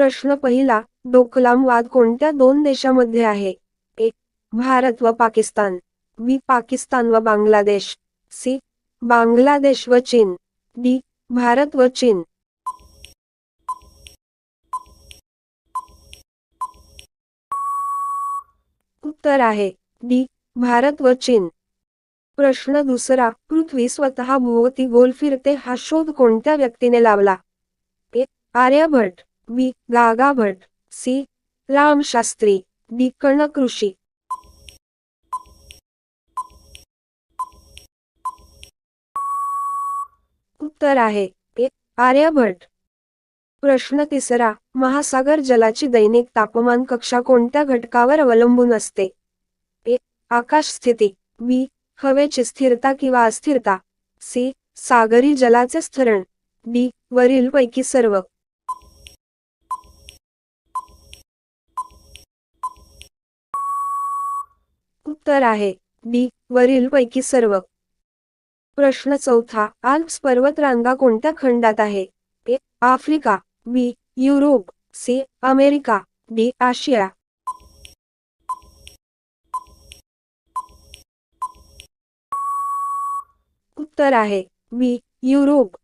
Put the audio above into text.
प्रश्न पहिला डोकलाम वाद कोणत्या दोन देशामध्ये आहे? एक भारत व पाकिस्तान. बी पाकिस्तान व बांगलादेश. सी बांगलादेश व चीन. डी भारत व चीन. उत्तर आहे डी भारत व चीन. प्रश्न दुसरा पृथ्वी स्वतः भोवती गोल फिरते हा शोध कोणत्या व्यक्तीने लावला? ए आर्यभट बी रागाभट सी. रामशास्त्री डी. ऋषी उत्तर आहे ए. आर्यभट. प्रश्न तिसरा महासागर जलाची दैनिक तापमान कक्षा कोणत्या घटकावर अवलंबून असते? ए. आकाश स्थिती बी. हवेची स्थिरता किंवा अस्थिरता सी. सागरी जलाचे स्थरण डी. वरील पैकी सर्व. उत्तर आहे. बी वरील पैकी सर्व. प्रश्न चौथा आल्प्स पर्वतरांगा कोणत्या खंडात आहे? A Africa B Europe C America D आशिया. उत्तर आहे. B Europe.